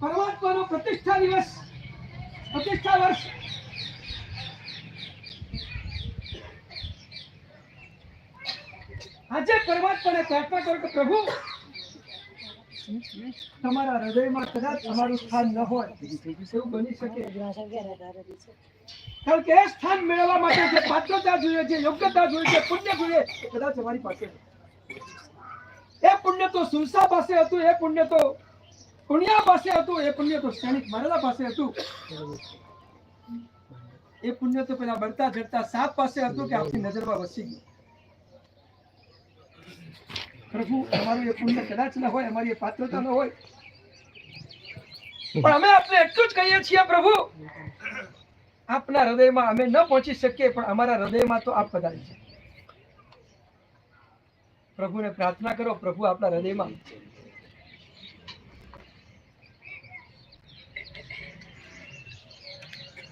પરમાત્માનો પ્રતિષ્ઠા દિવસ, પ્રતિષ્ઠા વર્ષ આજે પરમાત્માને પ્રાર્થના કરો કે પ્રભુ, તમારા હૃદયમાં કદાચ તમારું સ્થાન ન હોય, એવું બની શકે કારણ કે એ સ્થાન મેળવવા માટે જે પાત્રતા જોઈએ છે યોગ્યતા જોઈએ છે પુણ્ય જોઈએ, કદાચ અમારી પાસે. એ પુણ્ય તો સુલસા પાસે હતું, એ પુણ્ય તો પુણ્યા પાસે હતું, એ પુણ્ય તો સૈનિક મરેલા પાસે હતું. એ પુણ્ય તો પેલા બળતા જડતા સાપ પાસે હતું કે આપની નજરમાં વસી ગયું. પ્રભુ, અમારું એ પુણ્ય કદાચ ન હોય, અમારી એ પાત્રતા ન હોય. પણ અમે આપને એટલું જ કહીએ છીએ, પ્રભુ. આપના હૃદયમાં અમે ન પહોંચી શકીએ, પણ અમારા હૃદયમાં તો આપ પધારી છે. પ્રભુને પ્રાર્થના કરો, પ્રભુ આપણા હૃદયમાં.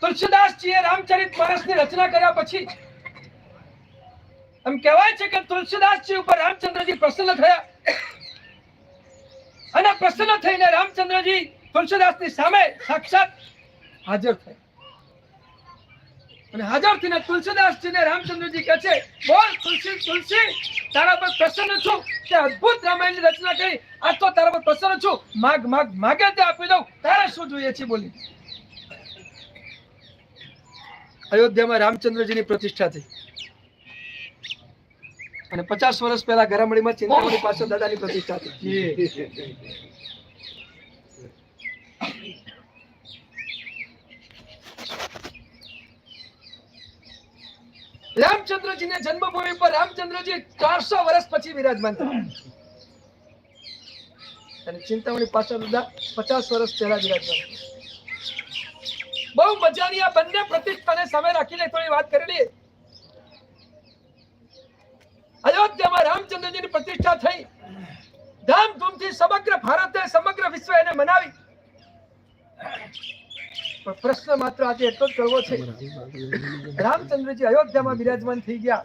તુલસીદાસજીએ રામચરિત માનસની રચના કર્યા પછી એમ કહેવાય છે કે તુલસીદાસજી ઉપર રામચંદ્રજી પ્રસન્ન થયા. અને પ્રસન્ન થઈને રામચંદ્રજી તુલસીદાસની સામે સાક્ષાત હાજર થયા. અને હાજર થઈને તુલસીદાસજીને રામચંદ્રજી કહે છે, બોલ તુલસી તુલસી, તારા પર પ્રસન્ન છું. તે અદ્ભુત રામાયણની રચના કરી. આજ તો તારા પર પ્રસન્ન છું. માગ માગ, માગે તે આપી દઉં. તારે શું જોઈએ છે બોલી? અયોધ્યામાં રામચંદ્રજીની પ્રતિષ્ઠા થઈ. અને પચાસ વર્ષ પહેલા ગરામડીમાં ચિંતામણી પાછળ દાદાની પ્રતિષ્ઠા થઈ. રામચંદ્રજીને જન્મભૂમિ પર રામચંદ્રજી ચારસો વર્ષ પછી વિરાજમાન અને ચિંતામણી પાછળ પચાસ વર્ષ પહેલા વિરાજમાન બહુ મજાની આ બંને પ્રતિષ્ઠાને સામે રાખીને થોડી વાત કરેલી. અયોધ્યામાં રામચંદ્રજીની પ્રતિષ્ઠા થઈ. ધામધૂમથી સમગ્ર ભારતે સમગ્ર વિશ્વ એને મનાવી. પ્રશ્ન માત્ર આજે એટલો જ કરવો છે. રામચંદ્રજી અયોધ્યામાં બિરાજમાન થઈ ગયા.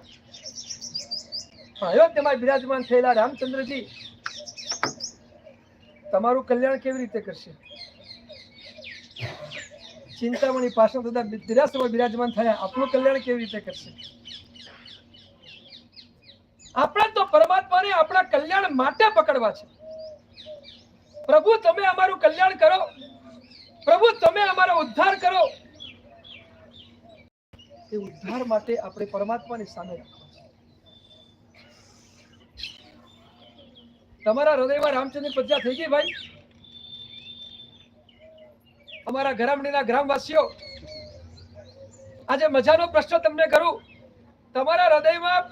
અયોધ્યામાં બિરાજમાન થયેલા રામચંદ્રજી તમારું કલ્યાણ કેવી રીતે કરશે? ચિંતામણી પાછળ તથા દિરાસમાં બિરાજમાન થયા આપણું કલ્યાણ કેવી રીતે કરશે? આપણે તો પરમાત્માને આપણા કલ્યાણ માટે પકડવા છે. પ્રભુ, તમે અમારું કલ્યાણ કરો. પ્રભુ, તમે અમારો ઉદ્ધાર કરો. એ ઉદ્ધાર માટે આપણે પરમાત્માની સામે રાખવા તમારા હૃદયમાં રામચંદ્ર પ્રજા થઈ ગઈ ભાઈ? અમારા ઘરામણીના ગ્રામવાસીઓ, આજે મજાનો પ્રશ્ન તમને કરું. તમારા હૃદયમાં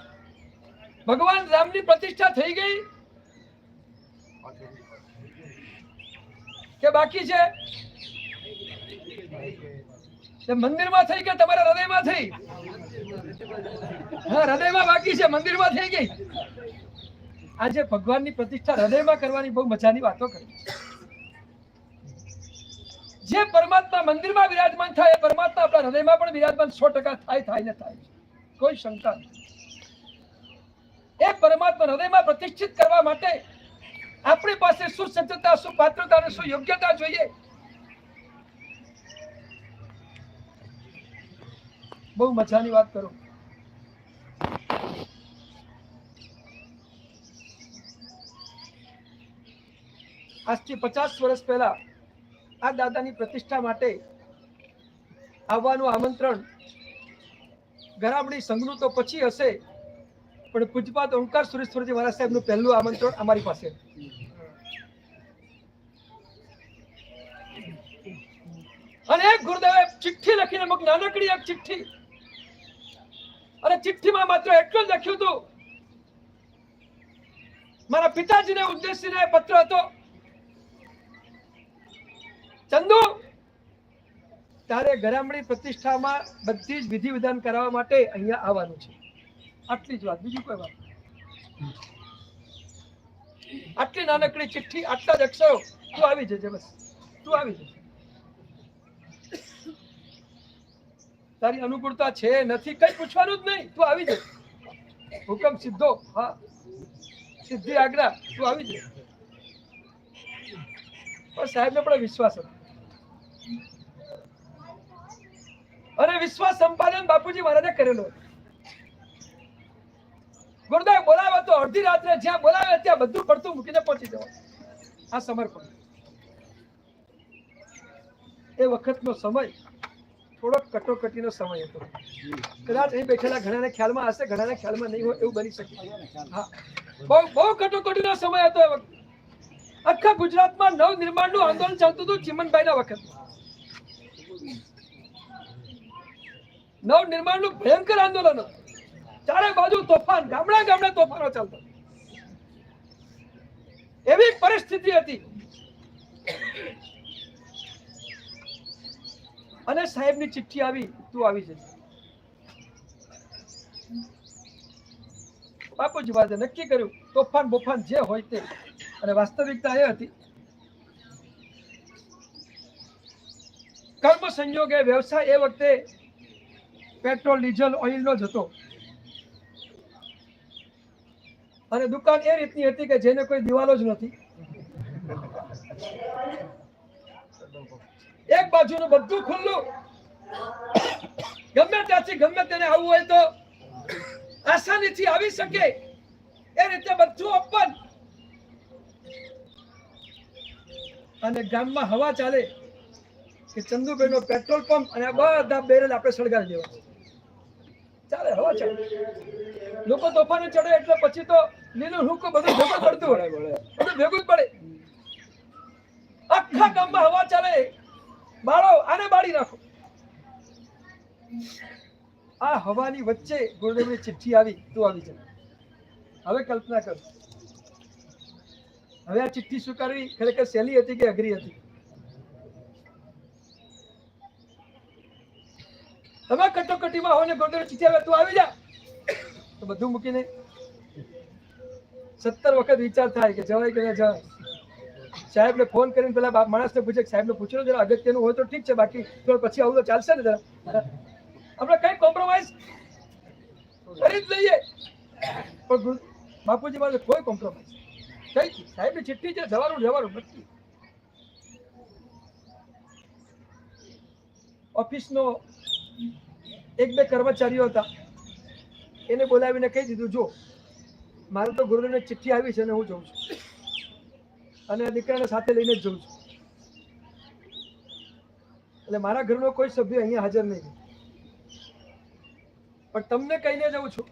ભગવાન રામની પ્રતિષ્ઠા થઈ ગઈ? કે બાકી છે? મંદિરમાં થઈ કે તમારા હૃદયમાં થઈ. હા, હૃદયમાં બાકી છે, મંદિરમાં થઈ ગઈ. આજે ભગવાનની પ્રતિષ્ઠા હૃદયમાં કરવાની બહુ મજાની વાતો કરી. જે પરમાત્મા મંદિરમાં વિરાજમાન થાય પરમાત્મા આપણા હૃદયમાં પણ વિરાજમાન સો ટકા થાય થાય ને થાય. કોઈ શંકા એ પરમાત્મા હૃદયમાં પ્રતિષ્ઠિત કરવા માટે આપણી પાસે શું સજ્જતા શું પાત્રતા અને શું યોગ્યતા જોઈએ. બહુ મજાની વાત કરું. આજથી પચાસ વર્ષ પહેલા આ દાદાની પ્રતિષ્ઠા માટે આવવાનું આમંત્રણ ગરાબડી સંઘનું તો પછી હશે, પણ પૂજપાત ઓમકાર સુરેશ્વરજી મહારાજ સાહેબનું પહેલું આમંત્રણ અમારી પાસે. અને એક ગુરુદેવે ચિઠ્ઠી લખીને નાનકડી એક ચિઠ્ઠી. અને ચિઠ્ઠીમાં માત્ર એટલું જ લખ્યું હતું. મારા પિતાજીને ઉદ્દેશીને પત્ર હતો. ચંદુ, તારે ગરામડી પ્રતિષ્ઠામાં બધી જ વિધિ વિધાન કરાવવા માટે અહીંયા આવવાનું છે. આટલી જ વાત, બીજી કોઈ વાત. આટલી નાનકડી ચિઠ્ઠી, આટલા જ અક્ષરો, તું આવી જજે બસ. તું આવી જજે. તારી અનુકૂળતા છે નથી, કઈ પૂછવાનું જ નહીં. તું આવી જ. હુકમ સીધો, હા. સિદ્ધિ આજ્ઞા તું આવી જ. પણ સાહેબને પણ વિશ્વાસ હતો. અને વિશ્વાસ સંપાદન બાપુજી મહારાજે કરેલો. ગુરુદેવ બોલાવે તો અડધી રાત્રે જ્યાં બોલાવે ત્યાં બધું પડતું મૂકીને પહોંચી જવા. આ સમર્પણ. એ વખતનો સમય થોડોક કટોકટીનો સમય હતો. કદાચ અહીં બેઠેલા ઘણાને ખ્યાલમાં હશે, ઘણાને ખ્યાલમાં નહીં હોય એવું બની શકે. હા. બહુ બહુ કટોકટીનો સમય હતો આખા ગુજરાતમાં નવ નિર્માણનું આંદોલન ચાલતું હતું ચિમનભાઈના વખત. નવ નિર્માણનું ભયંકર આંદોલન હતું. ચારે બાજુ તોફાન, ગામડા ગામડા તોફાનો ચાલતા. એવી પરિસ્થિતિ હતી. અને સાહેબની ચિઠ્ઠી આવી, તું આવી જશે બાપુજી વાજે નક્કી કર્યું, તોફાન બોફાન જે હોય તે. અને વાસ્તવિકતા એ હતી. કર્મ સંયોગે વ્યવસાય એ વખતે પેટ્રોલ, ડીઝલ, ઓઇલનો જ હતો. અને દુકાન એ રીતની હતી કે જેને કોઈ દિવાલો જ નથી. એક બાજુનું બધું ખુલ્લું. ગમે ત્યાંથી ગમે તેને આવવું હોય તો આસાનીથી આવી શકે. એ રીતે બધું ઓપન અને ગામમાં હવા ચાલે કે ચંદુભાઈ નો પેટ્રોલ પંપ અને આ બધા બેરલ આપણે સળગાવી દેવા. ચાલે, હવા ચાલે. લોકો તોફાને ચડે એટલે પછી તો લીલું હુકો બધું ભેગું પડતું હોય બધું ભેગું જ પડે આખા ગામમાં હવા ચાલે બાળો આને બાળી નાખો. આ હવાની વચ્ચે ગુરુદેવની ચિઠ્ઠી આવી, તું આવી જાય હવે કલ્પના કર. હવે આ ચિઠ્ઠી સ્વીકારવી ખરેખર સહેલી હતી કે અઘરી હતી? તમે કટોકટીમાં હો ને ગુરુદેવ ચિઠ્ઠી આવે, તું આવી જા. તો બધું મૂકીને સત્તર વખત વિચાર થાય કે જવાય કે ના જવાય. સાહેબને ફોન કરીને પેલા માણસને પૂછે સાહેબને પૂછ્યું જરા અગત્યનું હોય તો ઠીક છે, બાકી પછી આવું તો ચાલશે ને જરા. આપણે કઈ કોમ્પ્રોમાઇઝ કરી જ લઈએ. પણ બાપુજી પાસે કોઈ કોમ્પ્રોમાઇઝ કઈ સાહેબની ચિઠ્ઠી છે, જવાનું જવાનું, નક્કી. ઓફિસનો એક બે કર્મચારીઓ હતા. એને બોલાવીને કહી દીધું, જો, મારે તો ગુરુદેવને ચિઠ્ઠી આવી છે અને હું જઉં છું. અને દીકરાને સાથે લઈને જઉં છું. એટલે મારા ઘરનો કોઈ સભ્ય અહીંયા હાજર નહીં. પણ તમને કહીને જઉં છું,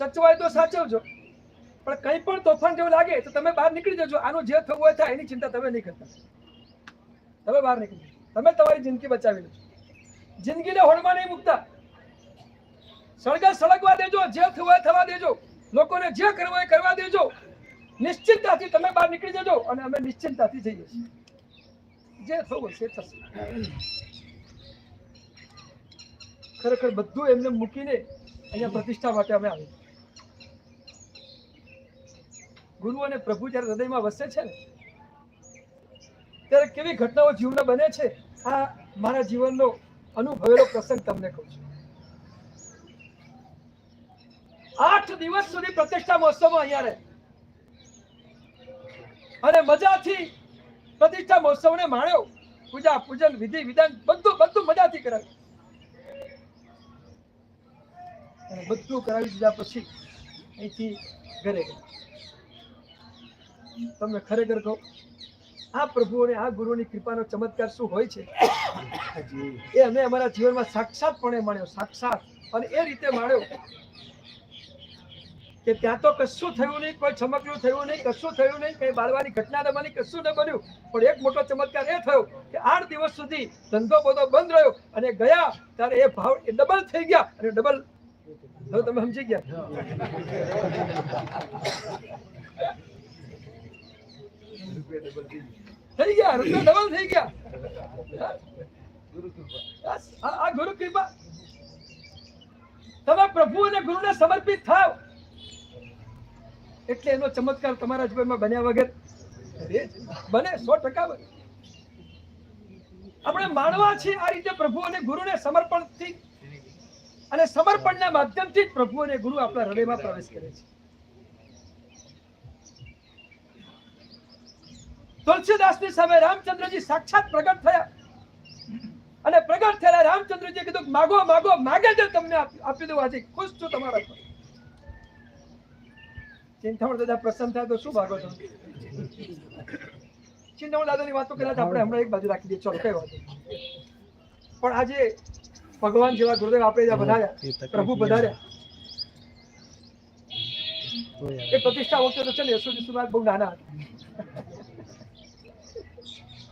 સચવાય તો સાચવજો, પણ કંઈ પણ તોફાન જેવું લાગે તો તમે બહાર નીકળી જજો. આનું જે થવું હોય થાય, એની ચિંતા તમે નહીં કરતા. તમે બહાર નીકળી તમે તમારી જિંદગી બચાવી લેજો. જિંદગીને હોડમાં નહીં મૂકતા. સળગા સળગવા દેજો, જે થવું હોય થવા દેજો. લોકોને જે કરવું હોય કરવા દેજો. નિશ્ચિંતાથી તમે બહાર નીકળી જજો અને અમે નિશ્ચિંતાથી જઈએ છીએ. જે થવું હોય થશે. ખરેખર બધું એમને મૂકીને અહીંયા પ્રતિષ્ઠા માટે અમે આવી ગુરુ અને પ્રભુ જ્યારે હૃદયમાં વસે છે ને, ત્યારે કેવી ઘટનાઓ જીવનમાં બને છે, આ મારા જીવનનો અનુભવેલો પ્રસંગ તમને કહું છું. આઠ દિવસ સુધી પ્રતિષ્ઠા મહોત્સવમાં અહીંયા રહે. અને મજાથી પ્રતિષ્ઠા મહોત્સવને માણ્યો. પૂજા પૂજન વિધિ વિધાન બધું બધું મજાથી કરાવ્યું. અને બધું કરાવી દીધા પછી અહીંથી ઘરે ગયા. તમને ખરેખર કહું આ પ્રભુ અને આ ગુરુની કૃપાનો ચમત્કાર શું હોય છે? એ અમે અમારા જીવનમાં સાક્ષાત પણ માણ્યો સાક્ષાત. અને એ રીતે માણ્યો કે ત્યાં તો કશું થયું નહીં, કોઈ ચમકલું થયું નહીં, કશું થયું નહીં, કઈ બાળવાની ઘટના દબાની કશું ન બન્યું. પણ એક મોટો ચમત્કાર એ થયો કે આઠ દિવસ સુધી ધંધો બધો બંધ રહ્યો અને ગયા ત્યારે એ ભાવ ડબલ થઈ ગયા અને ડબલ તમે સમજી ગયા. થઈ ગયા, રૂપિયા ડબલ થઈ ગયા. આ ગુરુ કૃપા તમે પ્રભુ અને ગુરુને સમર્પિત થાવ. એટલે એનો ચમત્કાર તમારા જીવનમાં બન્યા વગર બને સો ટકા આપણે માણવા છે આ રીતે પ્રભુ અને ગુરુને સમર્પણથી અને સમર્પણના માધ્યમથી જ પ્રભુ અને ગુરુ આપણા હૃદયમાં પ્રવેશ કરે છે. તુલસીદાસની સામે રામચંદ્રજી સાક્ષાત પ્રગટ થયા. અને પ્રગટ થયેલા રામચંદ્રજી કીધું, માગો માગો, માગે જ તમને આપી દઉં, આજે ખુશ છું તમારા પર. ચિંતામણ દાદા પ્રસન્ન થાય તો શું ભાગો છો? ચિંતામણ દાદાની વાતો કદાચ આપણે હમણાં એક બાજુ રાખી દઈએ. ચલો કઈ વાત પણ આજે ભગવાન જેવા ગુરુદેવ આપણે જ્યાં વધાર્યા પ્રભુ વધાર્યા. એ પ્રતિષ્ઠા વખતે તો છે ને યશોજી સુનાથ બહુ નાના હતા.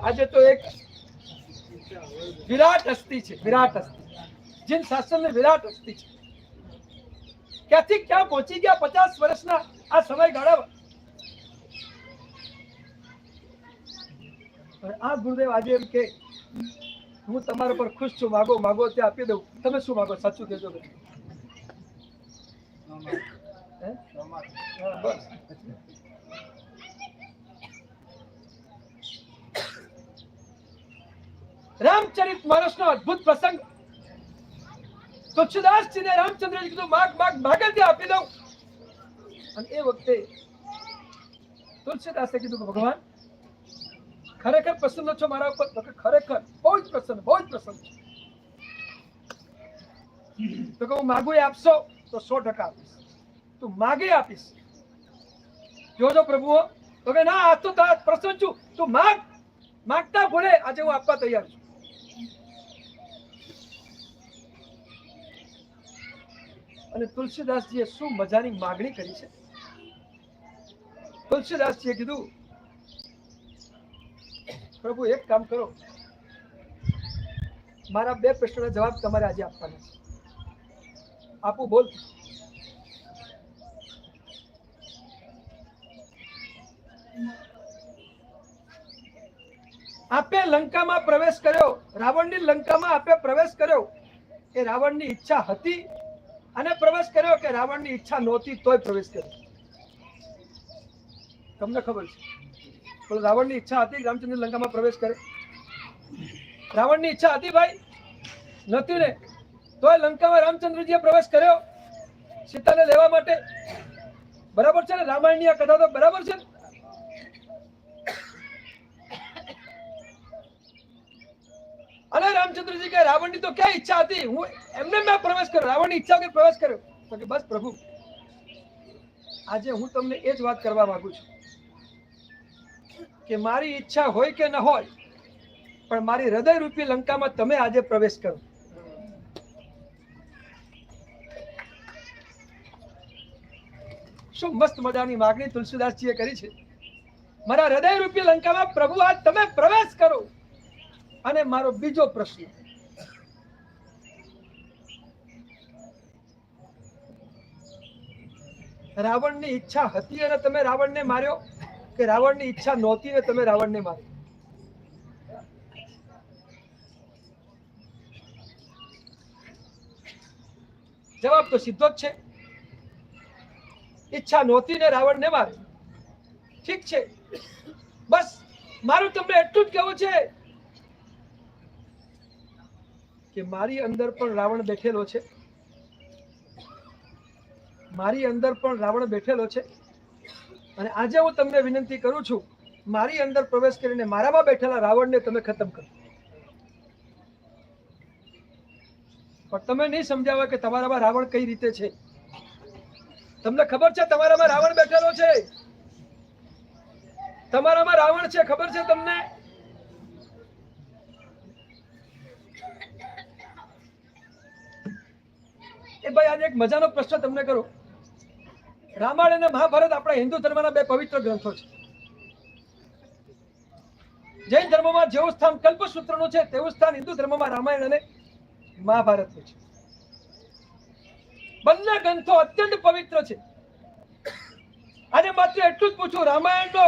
આજે તો એક વિરાટ હસ્તી છે વિરાટ હસ્તી. જીન શાસન ને વિરાટ હસ્તી છે. ક્યાંથી ક્યાં પહોંચી ગયા પચાસ વર્ષના આ સમય ગાળા આ ગુરુદેવ આજે એમ કે, હું તમારા પર ખુશ છું, માગો માગો તે આપી દઉં. તમે શું માગો? સાચું કહેજો રામચરિત હે? નો અદભુત પ્રસંગ. તુલસીદાસજીને રામચંદ્રજી કીધું, માગ માગ માગે તે આપી દઉં. અને એ વખતે તુલસીદાસે કીધું કે, ભગવાન, ખરેખર પ્રસન્ન છો મારા ઉપર? ખરેખર બહુ જ પ્રસન્ન, બહુ જ પ્રસન્ન છો. તો કે, હું માગું એ આપશો? તો સો ટકા આપીશ. તું માગે આપીશ. જોજો પ્રભુ તો કે, ના આ તો પ્રસન્ન છું. તું માગ. માગતા ભૂલે, આજે હું આપવા તૈયાર છું. અને તુલસીદાસજીએ શું મજાની માગણી કરી છે? તુલસીદાસજીએ કીધું, પ્રભુ, એક કામ કરો. મારા બે પ્રશ્નોના જવાબ તમારે આજે આપવાના છે. આપું, બોલ. આપે લંકામાં પ્રવેશ કર્યો, રાવણની લંકામાં આપે પ્રવેશ કર્યો. એ રાવણની ઈચ્છા હતી અને પ્રવેશ કર્યો કે રાવણની ઈચ્છા નહોતી, તોય પ્રવેશ કર્યો. તમને ખબર છે. પણ રાવણની ઈચ્છા હતી રામચંદ્ર લંકામાં પ્રવેશ કરે. રાવણની ઈચ્છા હતી ભાઈ નથી ને? તોય લંકામાં રામચંદ્રજીએ પ્રવેશ કર્યો સીતાને લેવા માટે. બરાબર છે ને? રામાયણની આ કથા તો બરાબર છે અને રામચંદ્રજી કે રાવણની તો ક્યાં ઈચ્છા હતી? હું એમને મેં પ્રવેશ કર્યો. રાવણની ઈચ્છા વગર પ્રવેશ કર્યો. તો કે બસ પ્રભુ, આજે હું તમને એ જ વાત કરવા માંગુ છું. કે મારી ઈચ્છા હોય કે ન હોય, પણ મારી હૃદય રૂપી લંકામાં તમે આજે પ્રવેશ કરો. શું મસ્ત મજાની માગણી તુલસીદાસજીએ કરી છે? મારા હૃદય રૂપી લંકામાં પ્રભુ, આજ તમે પ્રવેશ કરો. અને મારો બીજો પ્રશ્ન. રાવણની ઈચ્છા હતી અને તમે રાવણને માર્યો? કે રાવણની ઈચ્છા નહોતી ને તમે રાવણને મારી. જવાબ તો સીધો જ છે. ઈચ્છા નહોતી ને રાવણને મારી. ઠીક છે. બસ, મારું તમને એટલું જ કહેવું છે કે મારી અંદર પણ રાવણ બેઠેલો છે. મારી અંદર પણ રાવણ બેઠેલો છે. અને આજે હું તમને વિનંતી કરું છું, મારી અંદર પ્રવેશ કરીને મારામાં બેઠેલા રાવણને તમે ખતમ કરો. પણ તમે નહીં સમજાવો કે તમારામાં રાવણ કઈ રીતે છે. તમને ખબર છે તમારામાં રાવણ બેઠેલો છે? તમારામાં રાવણ છે, ખબર છે તમને? એ ભાઈ, આજે એક મજાનો પ્રશ્ન તમને કરું. રામાયણ અને મહાભારત આપણા હિન્દુ ધર્મના બે પવિત્ર ગ્રંથો છે. જૈન ધર્મમાં જેવું સ્થાન કલ્પસૂત્રનું છે, તેવું સ્થાન હિન્દુ ધર્મમાં રામાયણ અને મહાભારતનું છે. બંને ગ્રંથો અત્યંત પવિત્ર છે. આજે માત્ર એટલું જ પૂછું, રામાયણનો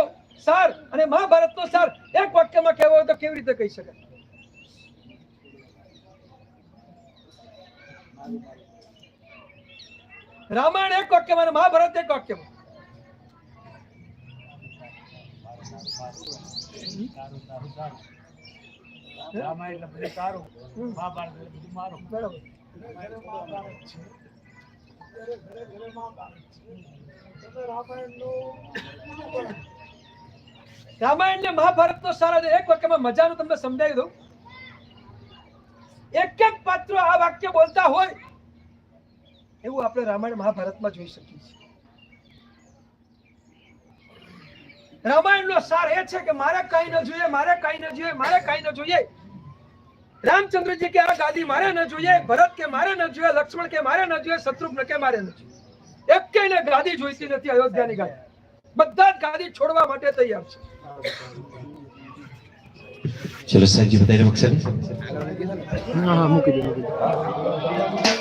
સાર અને મહાભારતનો સાર એક વાક્યમાં કહેવો હોય તો કેવી રીતે કહી શકાય? રામાયણ એક વાક્યમાં અને મહાભારત એક વાક્યમાં રામાયણ બધું સારું મહાભારત બધું મારું. બરાબર. રામાયણ ને મહાભારત નો સારા છે. એક વાક્યમાં મજાનું તમને સમજાવી દઉં. એક એક પાત્ર આ વાક્ય બોલતા હોય એવું આપણે રામાયણ મહાભારતમાં જોઈ શકીએ છીએ. રામાયણનો સાર એ છે કે મારે કઈ ન જોઈએ મારે કઈ ન જોઈએ મારે કઈ ન જોઈએ. રામચંદ્રજી કે આ ગાદી મારે ન જોઈએ ભરત કે મારે ન જોઈએ લક્ષ્મણ કે મારે ન જોઈએ શત્રુઘ્ન કે મારે ન જોઈએ. એકેયને ગાદી જોઈતી નથી અયોધ્યાની ગાદી. બધા જ ગાદી છોડવા માટે તૈયાર છે. ચલો સાહેબજી બતાવી દો હા હા મૂકી તાલીના